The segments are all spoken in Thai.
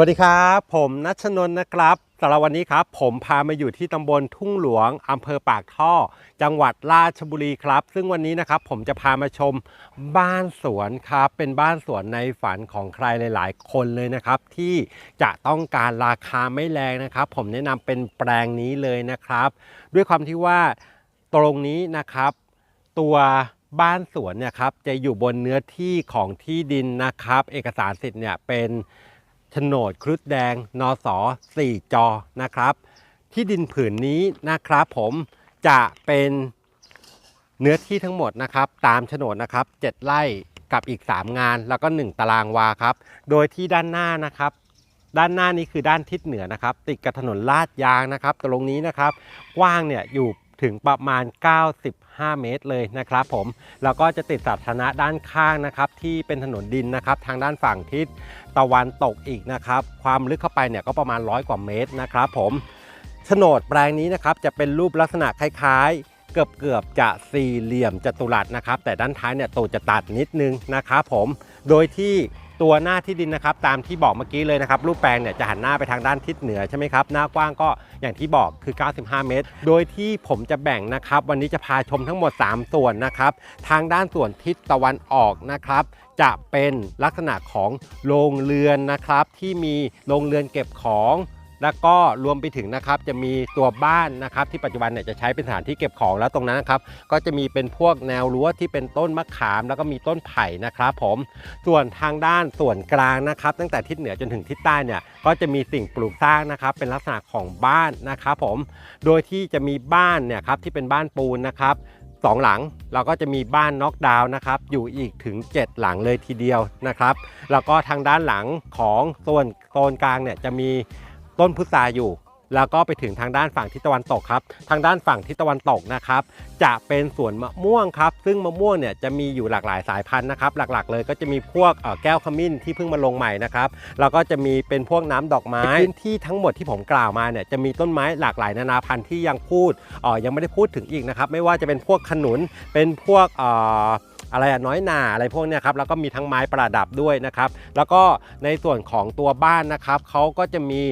วัสดีครับ ผมนัชนน์นะครับสำหรับวันนี้ครับ ผมพามาอยู่ที่ตำบลทุ่งหลวงอำเภอปากท่อ จังหวัดราชบุรีครับ ซึ่งวันนี้นะครับผมจะพามาชมบ้านสวนครับ เป็นบ้านสวนในฝันของใครหลาย ๆ คนเลยนะครับ ที่จะต้องการราคาไม่แรงนะครับ ผมแนะนำเป็นแปลงนี้เลยนะครับ ด้วยความที่ว่าตรงนี้นะครับ ตัวบ้านสวนเนี่ยครับจะอยู่บนเนื้อที่ของที่ดินนะครับ เอกสารสิทธิ์เนี่ยเป็น ฉนดครุฑแดง นส4จอนะครับ ที่ดินผืนนี้นะครับผมจะเป็นเนื้อที่ทั้งหมดนะครับ ตามโฉนดนะครับ 7 ไร่กับอีก 3 งานแล้วก็ 1 ตารางวาครับ โดยที่ด้านหน้านะครับ ด้านหน้านี้คือด้านทิศเหนือนะครับ ติดกับถนนลาดยางนะครับ ตรงนี้นะครับ กว้างเนี่ยอยู่ ถึงประมาณ 95 เมตรเลยนะครับผมแล้วก็จะติดสาธารณะด้านข้างนะครับที่เป็นถนนดินนะครับทางด้านฝั่งทิศตะวันตกอีกนะครับความลึกเข้าไปเนี่ยก็ประมาณร้อยกว่าเมตรนะครับผมโฉนดแปลงนี้นะครับจะเป็นรูปลักษณะคล้ายๆ เกือบเกือบๆจะสี่เหลี่ยมจัตุรัสนะครับแต่ด้านท้ายเนี่ยตูดจะตัดนิดนึงนะครับผมโดยที่ ตัวหน้าที่ดินนะครับตามที่บอกเมื่อกี้เลยนะครับรูปแปลงเนี่ยจะหันหน้าไปทางด้านทิศเหนือใช่ไหมครับหน้ากว้างก็อย่างที่บอกคือ 95 เมตร โดยที่ผมจะแบ่งนะครับ วันนี้จะพาชมทั้งหมด 3 ส่วนนะครับ ทางด้านส่วนทิศตะวันออกนะครับ จะเป็นลักษณะของโรงเรือนนะครับ ที่มีโรงเรือนเก็บของ แล้วก็รวมไปถึงนะครับจะมีตัวบ้านนะครับที่ปัจจุบันเนี่ยจะใช้เป็นสถานที่เก็บของแล้วตรงนั้นนะครับก็จะมีเป็นพวกแนวรั้วที่เป็นต้นมะขาม แล้วก็มีต้นไผ่นะครับผมส่วนทางด้านส่วนกลางนะครับ ตั้งแต่ทิศเหนือจนถึงทิศใต้เนี่ยก็จะมีสิ่งปลูกสร้างนะครับเป็นลักษณะของบ้านนะครับผมโดยที่จะมีบ้านเนี่ยครับที่เป็นบ้านปูนนะครับสองหลังเราก็จะมีบ้านน็อกดาวน์นะครับอยู่อีกถึง 7 หลังเลยทีเดียวนะครับ แล้วก็ทางด้านหลังของส่วนโซนกลางเนี่ยจะมี ต้นพุทราอยู่ แล้วก็ไปถึงทางด้านฝั่งทิศตะวันตกครับ ทางด้านฝั่งทิศตะวันตกนะครับ จะเป็นสวนมะม่วงครับ ซึ่งมะม่วงเนี่ยจะมีอยู่หลากหลายสายพันธุ์นะครับ หลักๆ เลยก็จะมีพวกแก้วขมิ้นที่เพิ่งมาลงใหม่นะครับ แล้วก็จะมีเป็นพวกน้ำดอกไม้พื้นที่ทั้งหมดที่ผมกล่าวมาเนี่ยจะมีต้นไม้หลากหลายนานาพันธุ์ที่ยังพูดอ่อยังไม่ได้พูดถึงอีกนะครับ ไม่ว่าจะเป็นพวกขนุน เป็นพวกเอ่ออะไรอะน้อยหนาอะไรพวกเนี้ยครับแล้วก็มีทั้งไม้ประดับด้วยนะครับ แล้วก็ในส่วนของตัวบ้านนะครับเขาก็จะมี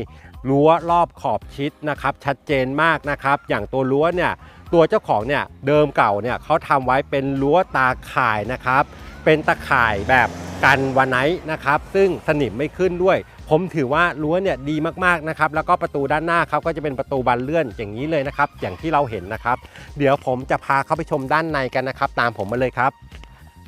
รั้วรอบขอบชิดนะครับชัดเจนมากนะครับ อย่างตัวรั้วเนี่ยตัวเจ้าของเนี่ยเดิมเก่าเนี่ยเขาทำไว้เป็นรั้วตาข่ายนะครับ เป็นตาข่ายแบบกันวันไนท์นะครับ ซึ่งสนิมไม่ขึ้นด้วย ผมถือว่ารั้วเนี่ยดีมากๆนะครับ แล้วก็ประตูด้านหน้าครับก็จะเป็นประตูบานเลื่อนอย่างนี้เลยนะครับ อย่างที่เราเห็นนะครับ เดี๋ยวผมจะพาเข้าไปชมด้านในกันนะครับ ตามผมมาเลยครับ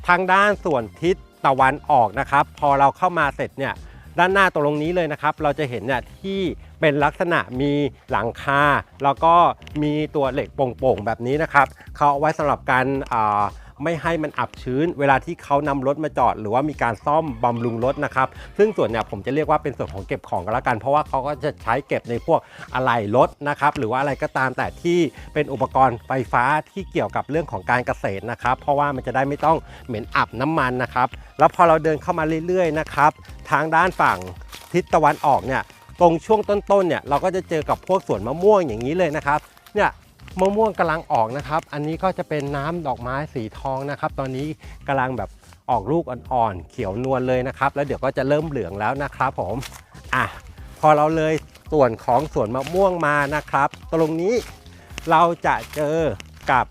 ทางด้านส่วนทิศตะวันออกนะครับ พอเราเข้ามาเสร็จเนี่ย ด้านหน้าตรงนี้เลยนะครับ เราจะเห็นเนี่ยที่เป็นลักษณะมีหลังคา แล้วก็มีตัวเหล็กโป่งๆแบบนี้นะครับเขาเอาไว้สำหรับการอ่า ไม่ให้มันอับชื้น เวลาที่เขานำรถมาจอด หรือว่ามีการซ่อมบำรุงรถนะครับซึ่งส่วนเนี่ยผมจะเรียกว่าเป็นส่วนของเก็บของกันละกัน เพราะว่าเขาก็จะใช้เก็บในพวกอะไหล่รถนะครับหรือว่าอะไรก็ตามแต่ที่เป็นอุปกรณ์ไฟฟ้าที่เกี่ยวกับเรื่องของการเกษตรนะครับเพราะว่ามันจะได้ไม่ต้องเหม็นอับน้ำมันนะครับแล้วพอเราเดินเข้ามาเรื่อยๆนะครับทางด้านฝั่งทิศตะวันออกเนี่ยตรงช่วงต้นๆเนี่ยเราก็จะเจอกับพวกสวนมะม่วงอย่างนี้เลยนะครับเนี่ย มะม่วงกำลังออกนะครับ อันนี้ก็จะเป็นน้ำดอกไม้สีทองนะครับ ตอนนี้กำลังแบบออกลูกอ่อนๆ เขียวนวลเลยนะครับ แล้วเดี๋ยวก็จะเริ่มเหลืองแล้วนะครับผมอะพอเราเลยส่วนของสวนมะม่วงมานะครับ ตรงนี้เราจะเจอกับ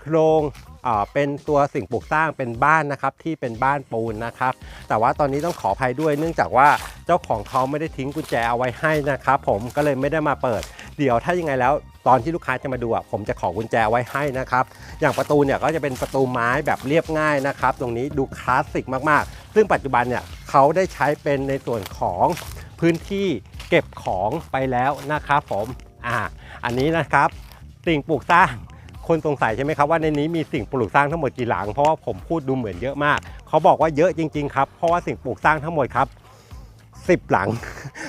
โครงเอ่อเป็นตัวสิ่งปลูกสร้างเป็นบ้านนะครับที่เป็นบ้านปูนนะครับ แต่ว่าตอนนี้ต้องขออภัยด้วยเนื่องจากว่าเจ้าของเขาไม่ได้ทิ้งกุญแจเอาไว้ให้นะครับ ผมก็เลยไม่ได้มาเปิด เดี๋ยวถ้ายังไงแล้ว ตอนที่ลูกค้าจะมาดูอะผมจะขอกุญแจไว้ให้นะครับอย่างประตูเนี่ยก็จะเป็นประตูไม้แบบเรียบง่ายนะครับตรงนี้ดูคลาสสิกมากๆ ซึ่งปัจจุบันเนี่ยเขาได้ใช้เป็นในส่วนของพื้นที่เก็บของไปแล้วนะครับผมอ่าอันนี้นะครับสิ่งปลูกสร้างคนสงสัยใช่ไหมครับว่าในนี้มีสิ่งปลูกสร้างทั้งหมดกี่หลังเพราะว่าผมพูดดูเหมือนเยอะมาก เขาบอกว่าเยอะจริง ๆ ครับ เพราะว่าสิ่งปลูกสร้างทั้งหมดครับ 10 หลัง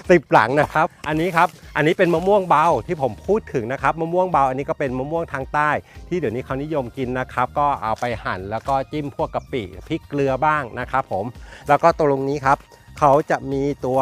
10หลังนะครับ อันนี้ครับ อันนี้เป็นมะม่วงเบาที่ผมพูดถึงนะครับ มะม่วงเบา อันนี้ก็เป็นมะม่วงทางใต้ ที่เดี๋ยวนี้เขานิยมกินนะครับ ก็เอาไปหั่นแล้วก็จิ้มพวกกะปิพริกเกลือบ้างนะครับผม แล้วก็ตรงนี้ครับ เขาจะมีตัว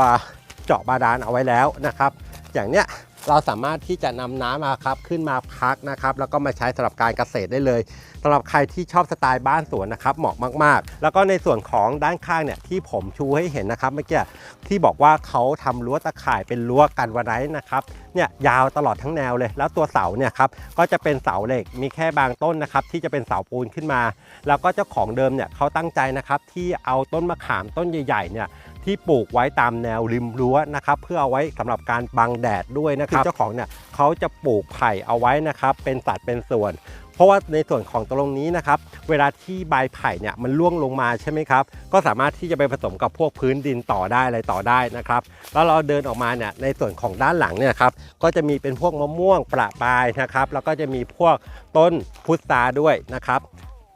เจาะบาดาลเอาไว้แล้วนะครับ อย่างเนี้ย เราสามารถที่จะนำน้ำมาครับขึ้นมาพักนะครับแล้วก็มาใช้สำหรับการเกษตรได้เลยสำหรับใครที่ชอบสไตล์บ้านสวนนะครับเหมาะมากๆ แล้วก็ในส่วนของด้านข้างเนี่ยที่ผมชูให้เห็นนะครับเมื่อกี้ที่บอกว่าเขาทำรั้วตะข่ายเป็นรั้วกันวันไร้นะครับเนี่ยยาวตลอดทั้งแนวเลย แล้วตัวเสาเนี่ยครับก็จะเป็นเสาเหล็กมีแค่บางต้นนะครับที่จะเป็นเสาปูนขึ้นมา แล้วก็เจ้าของเดิมเนี่ยเขาตั้งใจนะครับที่เอาต้นมะขามต้นใหญ่ๆเนี่ย ที่ปลูกไว้ตามแนวริมรั้วนะครับเพื่อเอาไว้สำหรับการบังแดดด้วยนะครับเจ้าของเนี่ยเขาจะปลูกไผ่เอาไว้นะครับเป็นสัดเป็นส่วน เพราะว่าในส่วนของตรงนี้นะครับเวลาที่ใบไผ่เนี่ยมันร่วงลงมาใช่ไหมครับก็สามารถที่จะไปผสมกับพวกพื้นดินต่อได้อะไรต่อได้นะครับแล้วเราเดินออกมาเนี่ยในส่วนของด้านหลังเนี่ยครับก็จะมีเป็นพวกมะม่วงประปรายนะครับแล้วก็จะมีพวกต้นพุทราด้วยนะครับ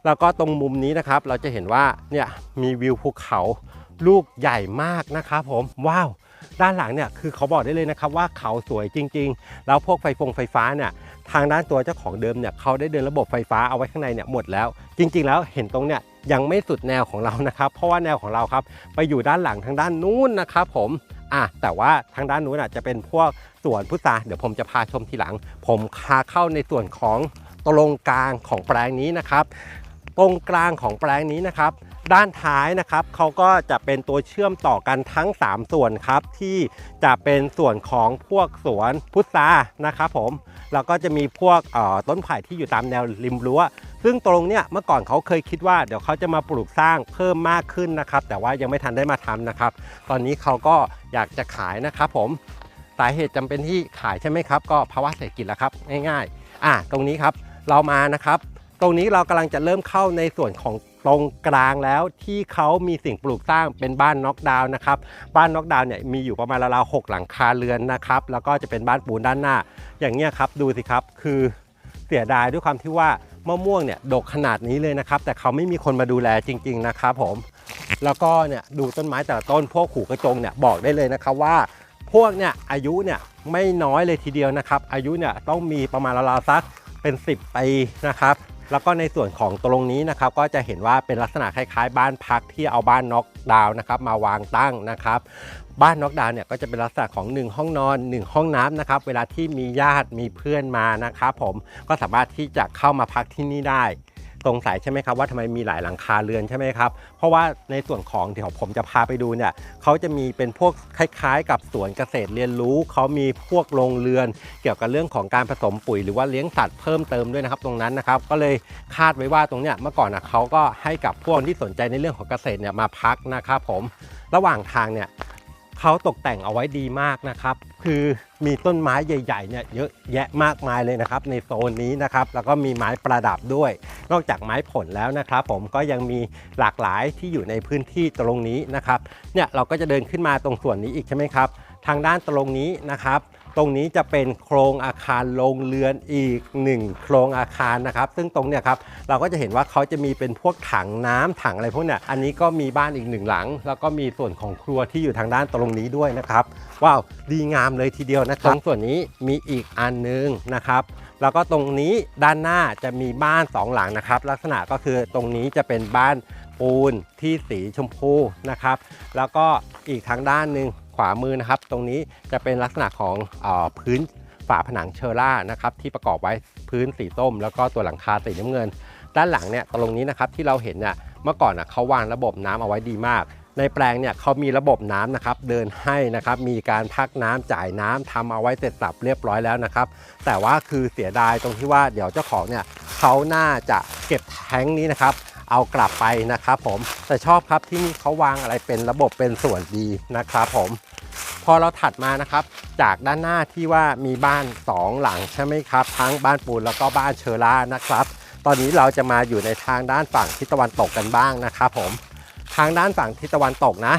แล้วก็ตรงมุมนี้นะครับเราจะเห็นว่าเนี่ยมีวิวภูเขา ลูกใหญ่มากนะครับผมว้าวด้านหลังเนี่ยคือเขาบอกได้เลยนะครับว่าเขาสวยจริง ๆ แล้วพวกไฟฟงไฟฟ้าเนี่ยทางด้านตัวเจ้าของเดิมเนี่ยเขาได้เดินระบบไฟฟ้าเอาไว้ข้างในเนี่ยหมดแล้ว จริง ๆ แล้วเห็นตรงเนี่ยยังไม่สุดแนวของเรานะครับ เพราะว่าแนวของเราครับไปอยู่ด้านหลังทางด้านนู้นนะครับผมอะแต่ว่าทางด้านนู้นอาจจะเป็นพวกสวนพุทราเดี๋ยวผมจะพาชมทีหลัง ผมพาเข้าในส่วนของตรงกลางของแปลงนี้นะครับ ตรงกลางของแปลงนี้นะครับ ด้านท้ายนะครับเขาก็จะเป็นตัวเชื่อมต่อกันทั้ง 3 ส่วนครับ ที่จะเป็นส่วนของพวกสวนพุทรานะครับผมแล้วก็จะมีพวกออต้นไผ่ที่อยู่ตามแนวริมรั้ว ซึ่งตรงเนี้ยเมื่อก่อนเขาเคยคิดว่าเดี๋ยวเขาจะมาปลูกสร้างเพิ่มมากขึ้นนะครับ แต่ว่ายังไม่ทันได้มาทำนะครับ ตอนนี้เขาก็อยากจะขายนะครับผมสาเหตุจำเป็นที่ขายใช่ไหมครับ ก็ภาวะเศรษฐกิจแล้วครับง่ายๆ อะตรงนี้ครับเรามานะครับ ตรงนี้เรากำลังจะเริ่มเข้าในส่วนของ ตรงกลางแล้วที่เขามีสิ่งปลูกสร้างเป็นบ้านน็อกดาวน์นะครับบ้านน็อกดาวน์เนี่ยมีอยู่ประมาณราวๆหกหลังคาเรือนนะครับแล้วก็จะเป็นบ้านปูนด้านหน้า อย่างเงี้ยครับดูสิครับคือเสียดายด้วยความที่ว่ามะม่วงเนี่ยดกขนาดนี้เลยนะครับ แต่เขาไม่มีคนมาดูแลจริง ๆนะครับผมแล้วก็เนี่ยดูต้นไม้แต่ละต้นพวกขู่กระจงเนี่ยบอกได้เลยนะครับว่า พวกเนี่ยอายุเนี่ยไม่น้อยเลยทีเดียวนะครับ อายุเนี่ยต้องมีประมาณราวๆสักเป็น 10ปีนะครับ แล้วก็ในส่วนของตรงนี้นะครับก็จะเห็นว่าเป็นลักษณะคล้ายๆ บ้านพักที่เอาบ้านน็อกดาวน์นะครับมาวางตั้งนะครับบ้านน็อกดาวน์เนี่ยก็จะเป็นลักษณะของ 1 ห้องนอน 1 ห้องน้ำนะครับเวลาที่มีญาติมีเพื่อนมานะครับผมก็สามารถที่จะเข้ามาพักที่นี่ได้ สงสัยใช่ไหมครับว่าทำไมมีหลายหลังคาเรือนใช่ไหมครับ เพราะว่าในส่วนของเดี๋ยวผมจะพาไปดูเนี่ยเขาจะมีเป็นพวกคล้ายๆ กับสวนเกษตรเรียนรู้เขามีพวกโรงเรือน เกี่ยวกับเรื่องของการผสมปุ๋ย หรือว่าเลี้ยงสัตว์เพิ่มเติมด้วยนะครับตรงนั้นนะครับก็เลยคาดไว้ว่าตรงเนี้ยเมื่อก่อนนะเขาก็ให้กับพวกที่สนใจในเรื่องของเกษตรเนี่ยมาพักนะครับผมระหว่างทางเนี่ย เขาตกแต่งเอาไว้ดีมากนะครับ คือมีต้นไม้ใหญ่ๆเนี่ยเยอะแยะมากมายเลยนะครับ ในโซนนี้นะครับ แล้วก็มีไม้ประดับด้วย นอกจากไม้ผลแล้วนะครับ ผมก็ยังมีหลากหลายที่อยู่ในพื้นที่ตรงนี้นะครับ เนี่ยเราก็จะเดินขึ้นมาตรงส่วนนี้อีกใช่ไหมครับ ทางด้านตรงนี้นะครับ ตรงนี้จะเป็นโครงอาคารโรงเรือนอีก 1 โครงอาคารนะครับ ซึ่งตรงเนี่ยครับเราก็จะเห็นว่าเขาจะมีเป็นพวกถังน้ำถังอะไรพวกเนี้ยอันนี้ก็มีบ้านอีกหนึ่งหลัง แล้วก็มีส่วนของครัวที่อยู่ทางด้านตรงนี้ด้วยนะครับว้าวดีงามเลยทีเดียวนะครับตรงส่วนนี้มีอีกอันนึงนะครับแล้วก็ตรงนี้ด้านหน้าจะมีบ้านสองหลังนะครับ ลักษณะก็คือตรงนี้จะเป็นบ้านปูนที่สีชมพูนะครับ แล้วก็อีกทางด้านหนึ่ง ขวามือนะครับ ตรงนี้จะเป็นลักษณะของอพื้นฝาผนังเชอร่านะครับที่ประกอบไว้พื้นสีส้ม แล้วก็ตัวหลังคาสีน้ำเงิน ด้านหลังเนี่ยตรงนี้นะครับที่เราเห็นเนี่ยเมื่อก่อนนะเขาวางระบบน้ำเอาไว้ดีมาก ในแปลงเนี่ยเขามีระบบน้ำนะครับเดินให้นะครับมีการพักน้ำจ่ายน้ำทำเอาไว้เสร็จสับเรียบร้อยแล้วนะครับแต่ว่าคือเสียดายตรงที่ว่าเดี๋ยวเจ้าของเนี่ยเขาน่าจะเก็บแท้งนี้นะครับ เอากลับไปนะครับผมแต่ชอบครับที่นี่เขาวางอะไรเป็นระบบเป็นส่วนดีนะครับผม พอเราถัดมานะครับ จากด้านหน้าที่ว่ามีบ้าน 2 หลังใช่ไหมครับ ทั้งบ้านปูนแล้วก็บ้านเชอร่านะครับ ตอนนี้เราจะมาอยู่ในทางด้านฝั่งทิศตะวันตกกันบ้างนะครับผมทางด้านฝั่งทิศตะวันตกนะ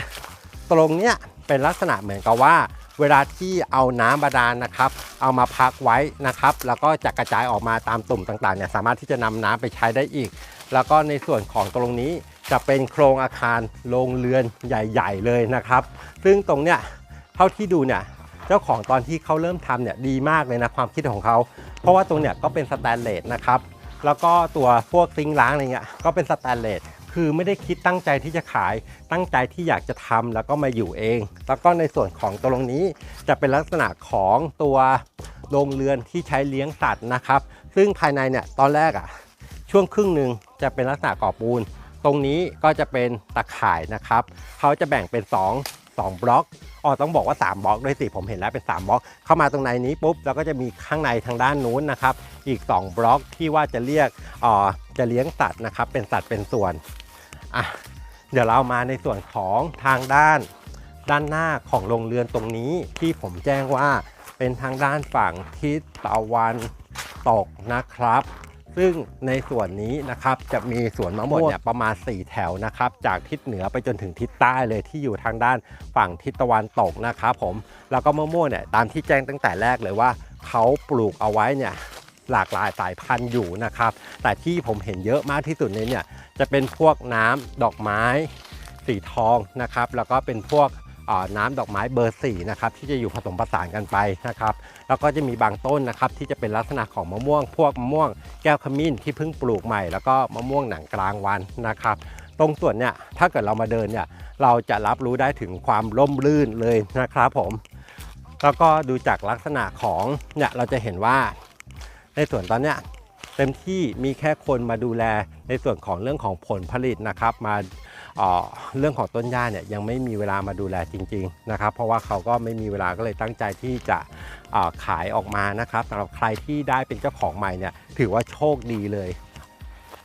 ตรงเนี้ยเป็นลักษณะเหมือนกับว่าเวลาที่เอาน้ำบาดาลนะครับ เอามาพักไว้นะครับ แล้วก็จะกระจายออกมาตามตุ่มต่างๆเนี่ยสามารถที่จะนำน้ำไปใช้ได้อีก แล้วก็ในส่วนของตรงนี้จะเป็นโครงอาคารโรงเรือนใหญ่ ๆ เลยนะครับ ซึ่งตรงเนี้ยเท่าที่ดูเนี่ยเจ้าของตอนที่เขาเริ่มทำเนี่ยดีมากเลยนะความคิดของเขา เพราะว่าตรงเนี้ยก็เป็นสแตนเลสนะครับแล้วก็ตัวพวกซิงล้างอะไรเงี้ยก็เป็นสแตนเลสคือไม่ได้คิดตั้งใจที่จะขาย ตั้งใจที่อยากจะทำแล้วก็มาอยู่เอง แล้วก็ในส่วนของตรงนี้จะเป็นลักษณะของตัวโรงเรือนที่ใช้เลี้ยงสัตว์นะครับ ซึ่งภายในเนี่ยตอนแรกอะ่ะ ช่วงครึ่งหนึ่งจะเป็นลักษณะก่อปูน ตรงนี้ก็จะเป็นตะข่ายนะครับ เขาจะแบ่งเป็น 2 2 บล็อกอ๋อต้องบอกว่า 3 บล็อกด้วยสิ ผมเห็นแล้วเป็น 3 บล็อก เข้ามาตรงในนี้ปุ๊บแล้วก็จะมีข้างในทางด้านนู้นนะครับ อีก 2 บล็อกที่ว่าจะเรียกอ๋อจะเลี้ยงสัตว์นะครับ เป็นสัตว์เป็นส่วน อะ เดี๋ยวเรามาในส่วนของทางด้าน ด้านหน้าของโรงเรือนตรงนี้ที่ผมแจ้งว่าเป็นทางด้านฝั่งทิศตะวันตกนะครับ ซึ่งในส่วนนี้นะครับจะมีสวนมะม่วงเนี่ยประมาณ 4 แถวนะครับจากทิศเหนือไปจนถึงทิศใต้เลยที่อยู่ทางด้านฝั่งทิศตะวันตกนะครับผมแล้วก็มะม่วงเนี่ยตามที่แจ้งตั้งแต่แรกเลยว่าเขาปลูกเอาไว้เนี่ยหลากหลายสายพันธุ์อยู่นะครับ แต่ที่ผมเห็นเยอะมากที่สุดในเนี่ยจะเป็นพวกน้ำดอกไม้สีทองนะครับ แล้วก็เป็นพวกเอ่อ น้ำดอกไม้เบอร์สี่นะครับที่จะอยู่ผสมผสานกันไปนะครับแล้วก็จะมีบางต้นนะครับที่จะเป็นลักษณะของมะม่วง พวกมะม่วงแก้วขมิ้นที่เพิ่งปลูกใหม่ แล้วก็มะม่วงหนังกลางวันนะครับตรงส่วนเนี่ยถ้าเกิดเรามาเดินเนี่ยเราจะรับรู้ได้ถึงความร่มรื่นเลยนะครับผม แล้วก็ดูจากลักษณะของเนี่ยเราจะเห็นว่า ในส่วนตอนเนี้ยเต็มที่มีแค่คนมาดูแลในส่วนของเรื่องของผลผลิตนะครับ มา เรื่องของต้นหญ้าเนี่ยยังไม่มีเวลามาดูแลจริงๆนะครับ เพราะว่าเขาก็ไม่มีเวลาก็เลยตั้งใจที่จะขายออกมานะครับสำหรับใครที่ได้เป็นเจ้าของใหม่เนี่ยถือว่าโชคดีเลย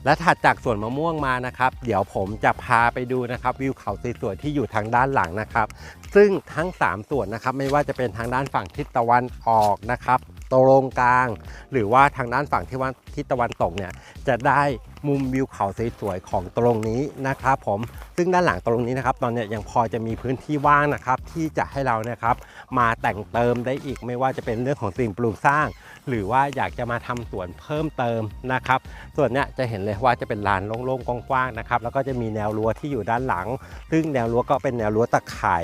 และถัดจากสวนมะม่วงมานะครับ เดี๋ยวผมจะพาไปดูนะครับวิวเขาสวยๆที่อยู่ทางด้านหลังนะครับ ซึ่งทั้ง 3 ส่วนนะครับไม่ว่าจะเป็นทางด้านฝั่งทิศตะวันออกนะครับตรงกลาง หรือว่าทางด้านฝั่งที่ว่าทิศตะวันตกเนี่ยจะได้ มุมวิวเขาสวยๆของตรงนี้นะครับผมซึ่งด้านหลังตรงนี้นะครับ ตอนนี้ยังพอจะมีพื้นที่ว่างนะครับ ที่จะให้เรานะครับ มาแต่งเติมได้อีกไม่ว่าจะเป็นเรื่องของสิ่งปลูกสร้าง หรือว่าอยากจะมาทำสวนเพิ่มเติมนะครับ ส่วนเนี้ยจะเห็นเลยว่าจะเป็นลานโล่งๆกว้างๆนะครับ แล้วก็จะมีแนวรั้วที่อยู่ด้านหลัง ซึ่งแนวรั้วก็เป็นแนวรั้วตะข่าย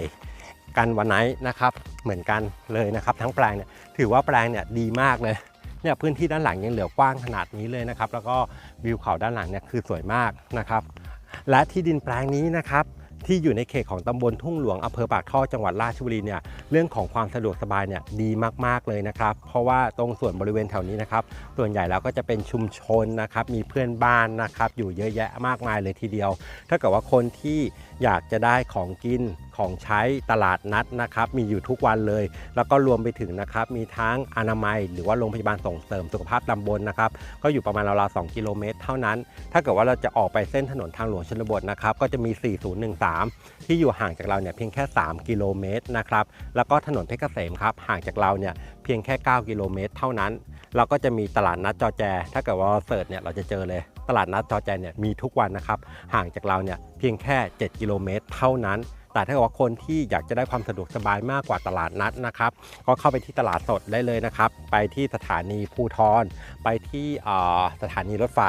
กันวันไนนะครับ เหมือนกันเลยนะครับ ทั้งแปลงเนี่ยถือว่าแปลงเนี่ยดีมากเลย เนี่ยพื้นที่ด้านหลังยังเหลือกว้างขนาดนี้เลยนะครับ แล้วก็วิวเขาด้านหลังเนี่ยคือสวยมากนะครับ และที่ดินแปลงนี้นะครับที่อยู่ในเขตของตำบลทุ่งหลวงอำเภอปากท่อจังหวัดราชบุรีเนี่ยเรื่องของความสะดวกสบายเนี่ยดีมาก ๆ เลยนะครับ เพราะว่าตรงส่วนบริเวณแถวนี้นะครับ ส่วนใหญ่แล้วก็จะเป็นชุมชนนะครับ มีเพื่อนบ้านนะครับ อยู่เยอะแยะมากมายเลยทีเดียว ถ้าเกิดว่าคนที่ อยากจะได้ของกินของใช้ตลาดนัดนะครับ มีอยู่ทุกวันเลย แล้วก็รวมไปถึงนะครับ มีทั้งอนามัย หรือว่าโรงพยาบาลส่งเสริมสุขภาพตำบลนะครับ ก็อยู่ประมาณราวๆ2กิโลเมตรเท่านั้น ถ้าเกิดว่าเราจะออกไปเส้นถนนทางหลวงชนบทนะครับ ก็จะมี 4013 ที่อยู่ห่างจากเราเนี่ยเพียงแค่ 3 กิโลเมตรนะครับ แล้วก็ถนนเพชรเกษมครับ ห่างจากเราเนี่ยเพียงแค่ 9 กิโลเมตร เท่านั้น เราก็จะมีตลาดนัดจอแจ ถ้าเกิดว่าเราเสิร์ชเนี่ยเราจะเจอเลย ตลาดนัดจอแจเนี่ยมีทุกวันนะครับห่างจากเราเนี่ยเพียงแค่ 7 กิโลเมตร เท่านั้น แต่ถ้าเกิดว่าคนที่อยากจะได้ความสะดวกสบายมากกว่าตลาดนัดนะครับก็เข้าไปที่ตลาดสดได้เลยนะครับ ไปที่สถานีภูทรไปที่สถานีรถไฟ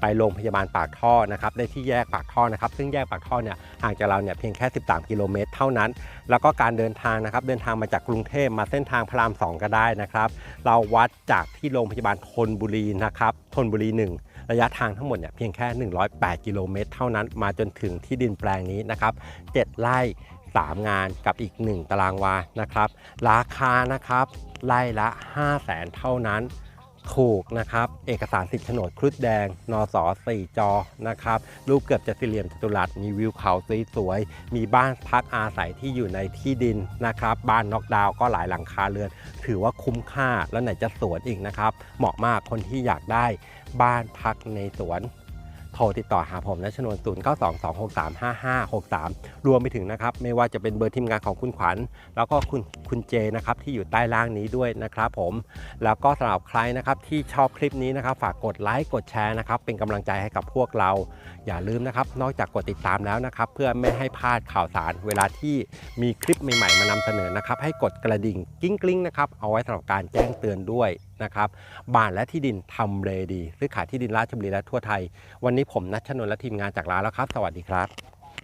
ไปโรงพยาบาลปากท่อนะครับได้ที่แยกปากท่อนะครับ ซึ่งแยกปากท่อเนี่ยห่างจากเราเนี่ยเพียงแค่ 13 กิโลเมตรเท่านั้น แล้วก็การเดินทางนะครับเดินทางมาจากกรุงเทพมาเส้นทางพระราม2ก็ได้นะครับ เราวัดจากที่โรงพยาบาลธนบุรีนะครับธนบุรี 1 ระยะทางทั้งหมดเนี่ยเพียงแค่ 108 กิโลเมตรเท่านั้นมาจนถึงที่ดินแปลงนี้นะครับ 7 ไร่3 งานกับอีก 1 ตารางวานะครับ ราคานะครับไร่ละ 5 0 0แสนเท่านั้นถูกนะครับ เอกสารสิทธิ์โฉนดครุฑแดง นส4จอนะครับ รูปเกือบจะสี่เหลี่ยมจัตุรัส มีวิวเขาสวยๆ มีบ้านพักอาศัยที่อยู่ในที่ดินนะครับ บ้านน็อกดาวก็หลายหลังคาเรือน ถือว่าคุ้มค่าแล้วไหนจะสวนอีกนะครับ เหมาะมากคนที่อยากได้ บ้านพักในสวน โทรติดต่อหาผมนะชนวน0 9 2 2 6 3 5 5 6 3 รวมไปถึงนะครับ ไม่ว่าจะเป็นเบอร์ทีมงานของคุณขวัญ แล้วก็คุณคุณเจนะครับที่อยู่ใต้ล่างนี้ด้วยนะครับผม แล้วก็สำหรับใครนะครับที่ชอบคลิปนี้นะครับ ฝากกดไลค์กดแชร์นะครับ เป็นกำลังใจให้กับพวกเรา อย่าลืมนะครับ นอกจากกดติดตามแล้วนะครับ เพื่อไม่ให้พลาดข่าวสาร เวลาที่มีคลิปใหม่ๆ มานำเสนอนะครับ ให้กดกระดิ่งกิ้งกลิ้งนะครับเอาไว้สำหรับการแจ้งเตือนด้วย นะครับบ้านและที่ดินทำเลดีซื้อขายที่ดินราชบุรีและทั่วไทย วันนี้ผมนัชชนนท์และทีมงานจากร้านแล้วครับ สวัสดีครับ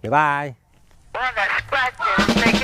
บ๊ายบาย Well, that's right.